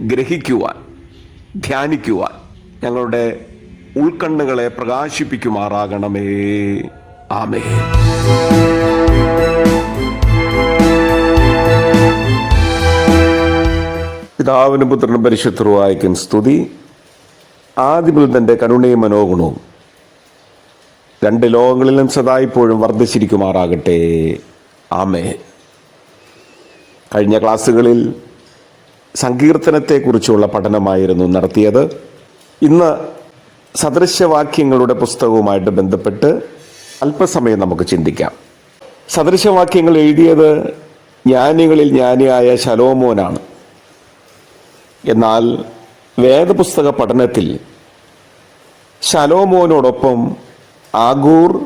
ഗ്രഹിക്കുവാൻ ധ്യാനിക്കുവാൻ ഞങ്ങളുടെ ഉൾക്കണ്ണുകളെ പ്രകാശിപ്പിക്കുമാറാകണമേ. ആമേ പിതാവിനും പുത്രനും പരിശുദ്ധവായിക്കും സ്തുതി. ആദ്യമുതൽ തന്റെ കരുണയും മനോഗുണവും രണ്ട് ലോകങ്ങളിലും സദായിപ്പോഴും വർദ്ധിച്ചിരിക്കുമാറാകട്ടെ. ആമേ കഴിഞ്ഞ ക്ലാസ്സുകളിൽ സങ്കീർത്തനത്തെക്കുറിച്ചുള്ള പഠനമായിരുന്നു നടത്തിയത്. ഇന്ന് സദൃശവാക്യങ്ങളുടെ പുസ്തകവുമായിട്ട് ബന്ധപ്പെട്ട് അല്പസമയം നമുക്ക് ചിന്തിക്കാം. സദൃശവാക്യങ്ങൾ എഴുതിയത് ജ്ഞാനികളിൽ ജ്ഞാനിയായ ശലോമോനാണ്. എന്നാൽ വേദപുസ്തക പഠനത്തിൽ ശലോമോനോടൊപ്പം ആഗൂർ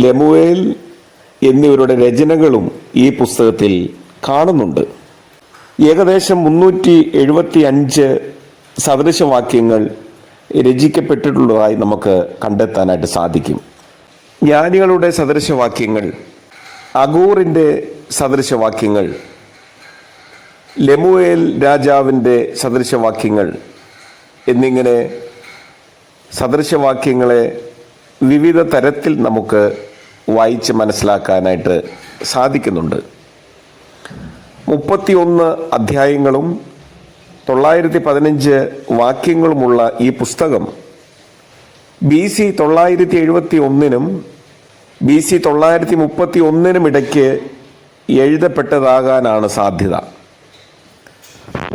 ലെമുവേൽ എന്നിവരുടെ രചനകളും ഈ പുസ്തകത്തിൽ കാണുന്നുണ്ട്. ഏകദേശം മുന്നൂറ്റി എഴുപത്തി അഞ്ച് സദൃശവാക്യങ്ങൾ രചിക്കപ്പെട്ടിട്ടുള്ളതായി നമുക്ക് കണ്ടെത്താനായിട്ട് സാധിക്കും. ജ്ഞാനികളുടെ സദൃശവാക്യങ്ങൾ അഗൂറിന്റെ സദൃശവാക്യങ്ങൾ ലെമുവേൽ രാജാവിന്റെ സദൃശവാക്യങ്ങൾ എന്നിങ്ങനെ സദൃശവാക്യങ്ങളെ വിവിധ തരത്തിൽ നമുക്ക് വായിച്ച് മനസ്സിലാക്കാനായിട്ട് സാധിക്കുന്നുണ്ട്. മുപ്പത്തിയൊന്ന് അധ്യായങ്ങളും തൊള്ളായിരത്തി പതിനഞ്ച് വാക്യങ്ങളുമുള്ള ഈ പുസ്തകം ബി സി തൊള്ളായിരത്തി എഴുപത്തി ഒന്നിനും ബി സി തൊള്ളായിരത്തി മുപ്പത്തി ഒന്നിനും ഇടയ്ക്ക് എഴുതപ്പെട്ടതാകാനാണ് സാധ്യത.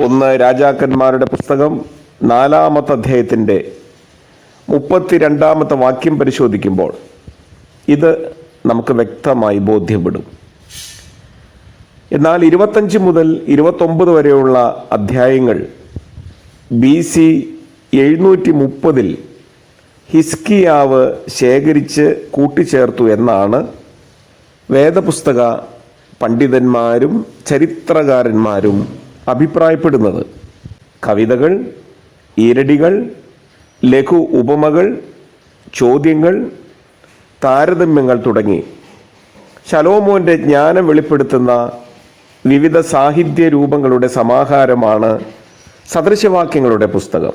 ഒന്ന് രാജാക്കന്മാരുടെ പുസ്തകം നാലാമത്തെ അധ്യായത്തിന്റെ മുപ്പത്തിരണ്ടാമത്തെ വാക്യം പരിശോധിക്കുമ്പോൾ ഇത് നമുക്ക് വ്യക്തമായി ബോധ്യപ്പെടും. എന്നാൽ ഇരുപത്തഞ്ച് മുതൽ ഇരുപത്തൊമ്പത് വരെയുള്ള അധ്യായങ്ങൾ ബി സി എഴുന്നൂറ്റി മുപ്പതിൽ ഹിസ്കിയാവ് ശേഖരിച്ച് കൂട്ടിച്ചേർത്തു എന്നാണ് വേദപുസ്തക പണ്ഡിതന്മാരും ചരിത്രകാരന്മാരും അഭിപ്രായപ്പെടുന്നത്. കവിതകൾ ഈരടികൾ ലഘു ഉപമകൾ ചോദ്യങ്ങൾ താരതമ്യങ്ങൾ തുടങ്ങി. ശലോമോന്റെ ജ്ഞാനം വെളിപ്പെടുത്തുന്ന വിവിധ സാഹിത്യ രൂപങ്ങളുടെ സമാഹാരമാണ് സദൃശവാക്യങ്ങളുടെ പുസ്തകം.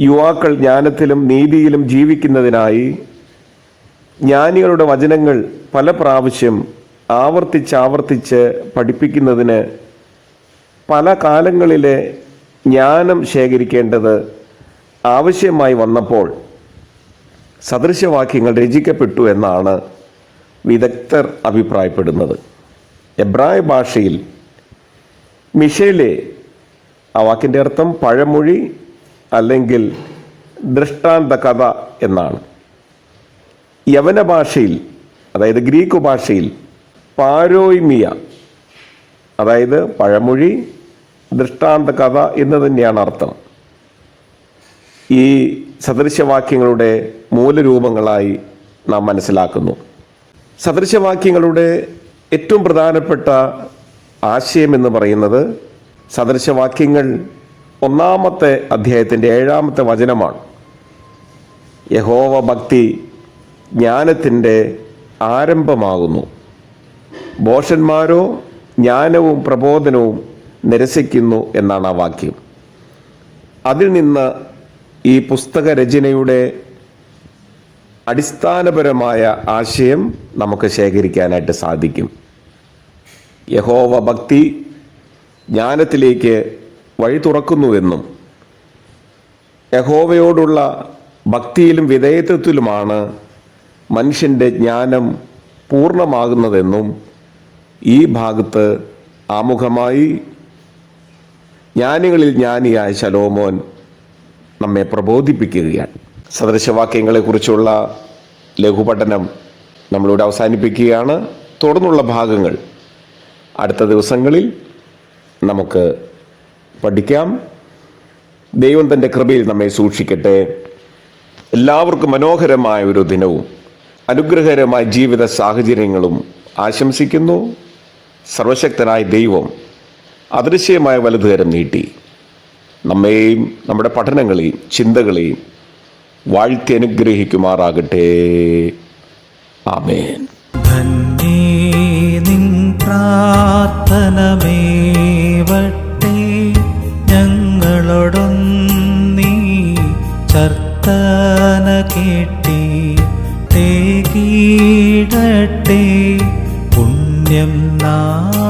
യുവാക്കൾ ജ്ഞാനത്തിലും നീതിയിലും ജീവിക്കുന്നതിനായി ജ്ഞാനികളുടെ വചനങ്ങൾ പല പ്രാവശ്യം ആവർത്തിച്ചാവർത്തിച്ച് പഠിപ്പിക്കുന്നതിന് പല കാലങ്ങളിലെ ജ്ഞാനം ശേഖരിക്കേണ്ടത് ആവശ്യമായി വന്നപ്പോൾ സദൃശവാക്യങ്ങൾ രചിക്കപ്പെട്ടു എന്നാണ് വിദഗ്ധർ അഭിപ്രായപ്പെടുന്നത്. എബ്രായ ഭാഷയിൽ മിഷേലെ ആ വാക്കിന്റെ അർത്ഥം പഴമൊഴി അല്ലെങ്കിൽ ദൃഷ്ടാന്ത കഥ എന്നാണ്. യവന ഭാഷയിൽ അതായത് ഗ്രീക്ക് ഭാഷയിൽ പാരോയ്മിയ അതായത് പഴമൊഴി ദൃഷ്ടാന്ത കഥ എന്ന് തന്നെയാണ് അർത്ഥം. ഈ സദൃശവാക്യങ്ങളുടെ മൂലരൂപങ്ങളായി നാം മനസ്സിലാക്കുന്നു. സദൃശവാക്യങ്ങളുടെ ഏറ്റവും പ്രധാനപ്പെട്ട ആശയം എന്ന് പറയുന്നത് സദൃശവാക്യങ്ങൾ ഒന്നാമത്തെ അധ്യായത്തിന്റെ ഏഴാമത്തെ വചനമാണ്. യഹോവ ഭക്തി ജ്ഞാനത്തിന്റെ ആരംഭമാകുന്നു. ബോഷന്മാരോ ജ്ഞാനവും പ്രബോധനവും നിരസിക്കുന്നു എന്നാണ് ആ വാക്യം. അതിൽ നിന്ന് ഈ പുസ്തക രചനയുടെ അടിസ്ഥാനപരമായ ആശയം നമുക്ക് ശേഖരിക്കാനായിട്ട് സാധിക്കും. യഹോവ ഭക്തി ജ്ഞാനത്തിലേക്ക് വഴി തുറക്കുന്നുവെന്നും യഹോവയോടുള്ള ഭക്തിയിലും വിധേയത്വത്തിലുമാണ് മനുഷ്യന്റെ ജ്ഞാനം പൂർണമാകുന്നതെന്നും ഈ ഭാഗത്ത് ആമുഖമായി ജ്ഞാനികളിൽ ജ്ഞാനിയായ ശലോമോൻ നമ്മെ പ്രബോധിപ്പിക്കുകയാണ്. സദൃശവാക്യങ്ങളെക്കുറിച്ചുള്ള ലഘുപഠനം നമ്മളിവിടെ അവസാനിപ്പിക്കുകയാണ്. തുടർന്നുള്ള ഭാഗങ്ങൾ അടുത്ത ദിവസങ്ങളിൽ നമുക്ക് പഠിക്കാം. ദൈവം തന്റെ കൃപയിൽ നമ്മെ സൂക്ഷിക്കട്ടെ. എല്ലാവർക്കും മനോഹരമായ ഒരു ദിനവും അനുഗ്രഹകരമായ ജീവിത സാഹചര്യങ്ങളും ആശംസിക്കുന്നു. സർവശക്തനായ ദൈവം അദൃശ്യമായ വലതുകരം നീട്ടി നമ്മെയും നമ്മുടെ പഠനങ്ങളെയും ചിന്തകളെയും വാഴ്ത്തി അനുഗ്രഹിക്കുമാറാകട്ടെ. ആമേൻ. പ്രാർത്ഥനമേവട്ടെ ഞങ്ങളോടൊന്നീ പുണ്യം നാഥൻ